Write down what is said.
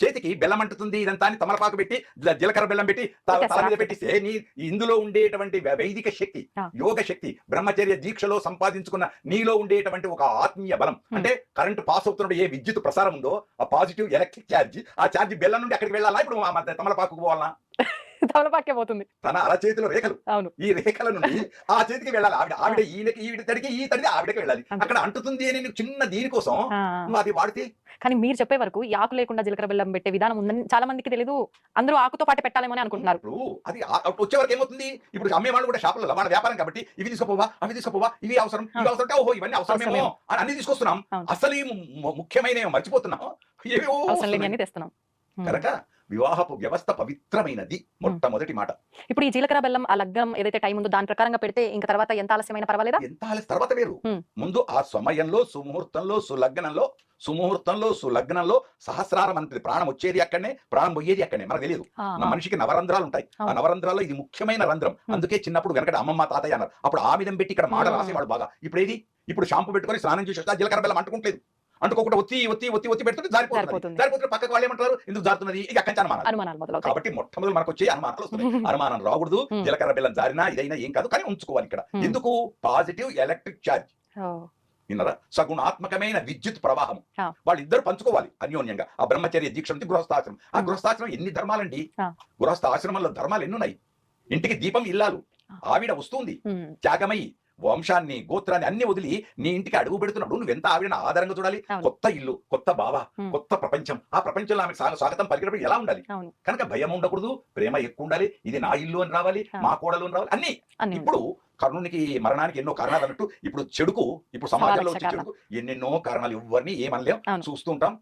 చేతికి బెల్లం అంటుతుంది ఇదంతా తమలపాకు పెట్టి జీలకర్ర బెల్లం పెట్టి తల మీద? పెట్టిస్తే నీ ఇందులో ఉండేటువంటి వైదిక శక్తి. యోగ శక్తి బ్రహ్మచర్య దీక్షలో సంపాదించుకున్న నీలో ఉండేటువంటి ఒక ఆత్మీయ బలం అంటే కరెంట్ పాస్ అవుతున్న ఏ విద్యుత్ ప్రసారం ఉందో ఆ పాజిటివ్ ఎలక్ట్రిక్ ఛార్జ్ ఆ ఛార్జ్ బెల్లం నుండి అక్కడికి వెళ్ళాలా ఇప్పుడు తమలపాకు పోవాలా తమలపాకే పోతుంది. తన అరచేతిలో రేఖలు. అవును. ఈ రేఖల నుండి ఆ చేతికి వెళ్ళాలి. ఆవిడ ఆవిడ ఈయనకి ఈవిడ తడికి ఈ తడికి ఆవిడకి వెళ్ళాలి. అక్కడ అంటుతుంది అని చిన్న దీనికోసం నువ్వు అది వాడితే? కానీ మీరు చెప్పే వరకు ఈ ఆకు లేకుండా జీలకర్ర బెల్లం పెట్టే విధానం ఉందని చాలా మందికి తెలియదు అందరూ ఆకుతో పాటు పెట్టాలేమో అని అనుకుంటున్నారు. అది వచ్చే వరకు ఏమవుతుంది? ఇప్పుడు అమ్మే వాళ్ళు కూడా షాపులలో వాళ్ళ వ్యాపారం కాబట్టి ఇవి తీసుకోపోవా అవి తీసుకోపోవా ఇవి అవసరం ఇవి అవసరం ఓహో ఇవన్నీ అవసరమేమో అవసరమేమో. అని అన్ని తీసుకొస్తున్నాం. అసలు ముఖ్యమైన మర్చిపోతున్నాం. ఏవేవో అవసరం లేని తెస్తున్నాం. ఉమ్. వివాహపు వ్యవస్థ పవిత్రమైనది మొట్టమొదటి మాట. ఇప్పుడు ఈ జీలకర్ర బెల్లం ఆ లగ్గం ఏదైతే టైం ఉందో దాని ప్రకారంగా పెడితే ఇంకా తర్వాత ఎంత ఆలస్యమైన పర్వాలేదా? ఎంత ఆలస్యం తర్వాత వేరు. ముందు ఆ సమయంలో సుముహూర్తంలో సులగ్నంలో సుముహూర్తంలో సులగ్నంలో సహస్రారం అనేది ప్రాణం వచ్చేది అక్కడనే ప్రాణం పోయేది అక్కడనే మనకు తెలియదు. మనిషికి నవరంధ్రాలు ఉంటాయి. ఆ. నవరంధ్రాల్లో ఇది ముఖ్యమైన రంధ్రం. అందుకే చిన్నప్పుడు వెనకట అమ్మమ్మ తాతయ్య అన్నారు. అప్పుడు ఆమిదం పెట్టి ఇక్కడ మాట. రాసేవాడు బాగా. ఇప్పుడు ఏది? ఇప్పుడు షాంపూ పెట్టుకొని స్నానం చేసి వస్తే జీలకర్ర బెల్లం అంటుకుంటలేదు. అంటుకోకుండా ఒత్తి ఒత్తి ఒత్తి ఒత్తి పెడుతుంటే జారిపోతుంది జారిపోతుంది. జారిపోతే పక్కకు వాళ్ళు ఏమంటారు? ఎందుకు జారుతున్నది? ఇక అక్కడి అనుమానం అనుమానాలు కాబట్టి మొట్టమొదటి మనకు వచ్చే అనుమానాలు వస్తున్నాయి. అనుమానం రాకూడదు. జీలకర్ర బెల్లం జారినా ఇదైనా ఏం కాదు. కానీ ఉంచుకోవాలి ఇక్కడ. ఎందుకు? Positive electric charge. ఓ, విన్నారా? సగుణాత్మకమైన విద్యుత్ ప్రవాహం. వాళ్ళిద్దరు పంచుకోవాలి అన్యోన్యంగా. ఆ బ్రహ్మచర్య దీక్ష నుంచి గృహస్థాశ్రమం. ఆ. గృహస్థాశ్రమం ఎన్ని ధర్మాలండి. గృహస్థ ఆశ్రమంలో ధర్మాలు ఎన్ని ఉన్నాయి ఇంటికి దీపం ఇల్లాలు. ఆవిడ వస్తుంది. త్యాగమై వంశాన్ని గోత్రాన్ని అన్ని వదిలి నీ ఇంటికి అడుగు పెడుతున్నప్పుడు నువ్వు ఎంత ఆవిడని ఆధారంగా చూడాలి. కొత్త ఇల్లు కొత్త బావ. కొత్త ప్రపంచం ఆ ప్రపంచంలో ఆమె స్వాగతం పలికినప్పుడు ఎలా ఉండాలి కనుక భయం ఉండకూడదు ప్రేమ ఎక్కువ ఉండాలి ఇది నా ఇల్లు అని రావాలి. మా కోడలు అని రావాలి అన్ని ఇప్పుడు కర్ణునికి మరణానికి ఎన్నో కారణాలు అన్నట్టు ఇప్పుడు చెడుకు ఇప్పుడు సమాజంలో వచ్చే. చెడుకు ఎన్నెన్నో కారణాలు ఎవరిని ఏమనలేం. చూస్తుంటాం